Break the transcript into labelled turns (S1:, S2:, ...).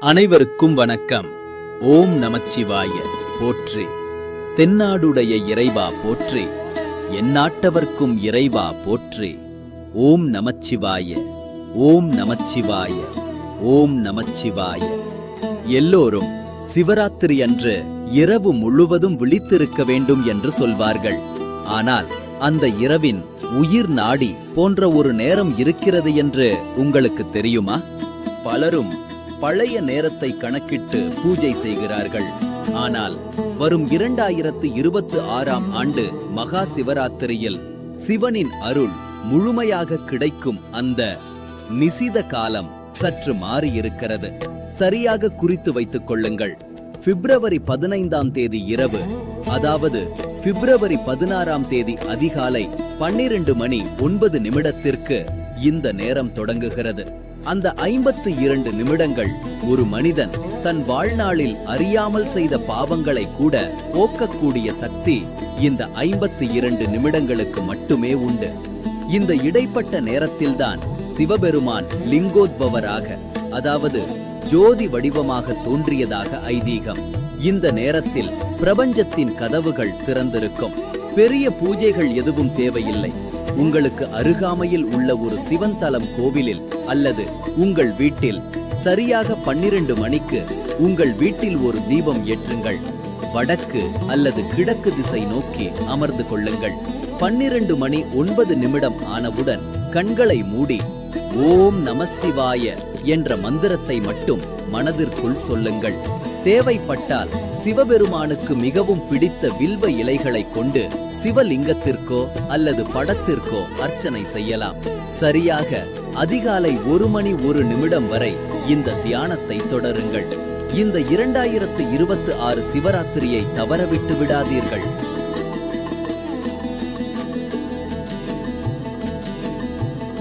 S1: அனைவருக்கும் வணக்கம். ஓம் நமச்சிவாய. போற்றி. தென்னாடுடைய இறைவா போற்றி. எந்நாட்டவர்க்கும் இறைவா போற்றி. ஓம் நமச்சிவாய. ஓம் நமச்சிவாய. ஓம் நமச்சிவாய. எல்லோரும் சிவராத்திரி அன்று இரவு முழுவதும் விழித்திருக்க வேண்டும் என்று சொல்வார்கள். ஆனால் அந்த இரவின் உயிர் நாடி போன்ற ஒரு நேரம் இருக்கிறது என்று உங்களுக்கு தெரியுமா? பலரும் பழைய நேரத்தை கணக்கிட்டு பூஜை செய்கிறார்கள். ஆனால் வரும் இரண்டாயிரத்து இருபத்து ஆறாம் ஆண்டு மகா சிவராத்திரியில் சிவனின் அருள் முழுமையாக கிடைக்கும் அந்த நிசித காலம் சற்று மாறியிருக்கிறது. சரியாக குறித்து வைத்துக் கொள்ளுங்கள். பிப்ரவரி பதினைந்தாம் தேதி இரவு அதாவது பிப்ரவரி பதினாறாம் தேதி அதிகாலை பன்னிரண்டு மணி ஒன்பது நிமிடத்திற்கு இந்த நேரம் தொடங்குகிறது. அந்த ஐம்பத்து இரண்டு நிமிடங்கள் ஒரு மனிதன் தன் வாழ்நாளில் அறியாமல் செய்த பாவங்களை கூட போக்கக்கூடிய சக்தி இந்த ஐம்பத்து இரண்டு நிமிடங்களுக்கு மட்டுமே உண்டு. இந்த இடைப்பட்ட நேரத்தில்தான் சிவபெருமான் லிங்கோத்பவராக அதாவது ஜோதி வடிவமாக தோன்றியதாக ஐதீகம். இந்த நேரத்தில் பிரபஞ்சத்தின் கதவுகள் திறந்திருக்கும். பெரிய பூஜைகள் எதுவும் தேவையில்லை. உங்களுக்கு அருகாமையில் உள்ள ஒரு சிவன் தலம் கோவிலில் அல்லது உங்கள் வீட்டில் சரியாக பன்னிரண்டு மணிக்கு உங்கள் வீட்டில் ஒரு தீபம் ஏற்றுங்கள். வடக்கு அல்லது கிழக்கு திசை நோக்கி அமர்ந்து கொள்ளுங்கள். பன்னிரண்டு மணி ஒன்பது நிமிடம் ஆனவுடன் கண்களை மூடி ஓம் நமசிவாய என்ற மந்திரத்தை மட்டும் மனதிற்குள் சொல்லுங்கள். தேவைப்பட்டால் சிவபெருமானுக்கு மிகவும் பிடித்த வில்வ இலைகளை கொண்டு சிவலிங்கத்திற்கோ அல்லது படத்திற்கோ அர்ச்சனை செய்யலாம். சரியாக அதிகாலை ஒரு மணி ஒரு நிமிடம் வரை இந்த தியானத்தை தொடருங்கள். இந்த இரண்டாயிரத்து இருபத்து ஆறு சிவராத்திரியை தவறவிட்டு விடாதீர்கள்.